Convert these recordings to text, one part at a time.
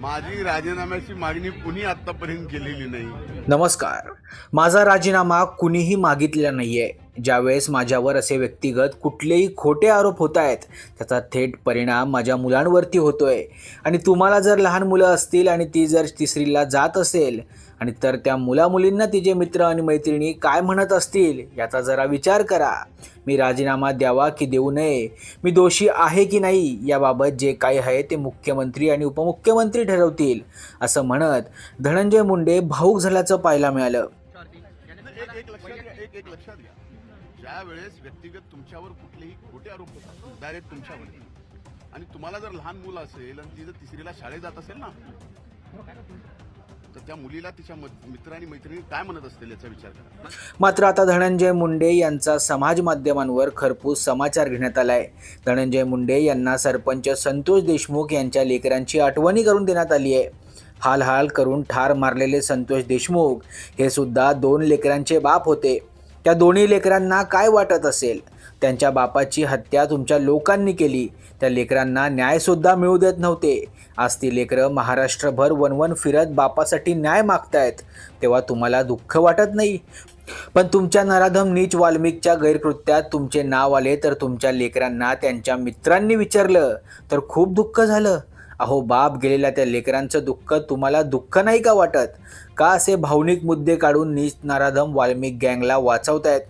माझी राजीनाम्याची मागणी कुणी आतापर्यंत केलेली नाही. नमस्कार. माझा राजीनामा कुणीही मागितलेला आहे ज्यावेळेस माझ्यावर असे व्यक्तिगत कुठलेही खोटे आरोप होत आहेत त्याचा थेट परिणाम माझ्या मुलांवरती होतोय. आणि तुम्हाला जर लहान मुलं असतील आणि ती जर तिसरीला जात असेल आणि तर त्या मुलामुलींना तिचे मित्र आणि मैत्रिणी काय म्हणत असतील याचा जरा विचार करा. मी राजीनामा द्यावा की देऊ नये? मी दोषी आहे की नाही? याबाबत जे काही आहे ते मुख्यमंत्री आणि उपमुख्यमंत्री ठरवतील असं म्हणत धनंजय मुंडे भाऊक झाल्याचं पाहायला मिळालं. एक लक्षात घ्या. ज्या वेळेस व्यक्तिगत तुमच्यावर कुठलेही खोटे आरोप होतात डायरेक्ट तुमच्यावर आणि तुम्हाला जर लहान मुलं असेल आणि ती जर तिसरीला शाळेत जात असेल ना तर त्या मुलीला तिच्या मत- मित्र आणि मैत्रिणी काय म्हणत असतील याचा विचार करा. मात्र आता धनंजय मुंडे यांचा समाज माध्यमांवर खरपूस समाचार घेण्यात आलाय. धनंजय मुंडे यांना सरपंच संतोष देशमुख यांच्या लेकरांची आठवणी करून देण्यात आली आहे. हाल हाल करून ठार मारलेले संतोष देशमुख हे सुद्धा दोन लेकरांचे बाप होते. त्या दोन्ही लेकरांना काय वाटत असेल? त्यांच्या बापाची हत्या तुमच्या लोकांनी केली. त्या लेकरांना न्यायसुद्धा मिळू देत नव्हते. आज ती लेकरं महाराष्ट्रभर वनवन फिरत बापासाठी न्याय मागतायत. तेव्हा तुम्हाला दुःख वाटत नाही? पण तुमच्या नराधम नीच वाल्मिकच्या गैरकृत्यात तुमचे नाव आले तर तुमच्या लेकरांना त्यांच्या मित्रांनी विचारलं. तर खूप दुःख झालं. अहो बाप गेलेल्या त्या लेकरांचं दुःख तुम्हाला दुःख नाही का वाटत? का असे भावनिक मुद्दे काढून नीच नाराधम वाल्मिक गँगला वाचवतायत?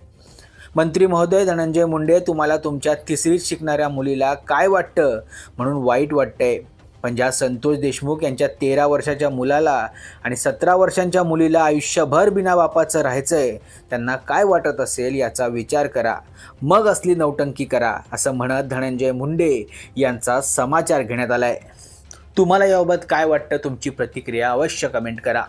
मंत्री महोदय धनंजय मुंडे तुम्हाला तुमच्या तिसरीत शिकणाऱ्या मुलीला काय वाटतं? म्हणून वाईट वाटतंय. पण ज्या संतोष देशमुख यांच्या तेरा वर्षाच्या मुलाला आणि सतरा वर्षांच्या मुलीला आयुष्यभर बिना बापाचं आहे त्यांना काय वाटत असेल याचा विचार करा. मग असली नौटंकी करा असं म्हणत धनंजय मुंडे यांचा समाचार घेण्यात आला आहे तुम्हाला याबाबत काय वाटतं? तुमची प्रतिक्रिया अवश्य कमेंट करा.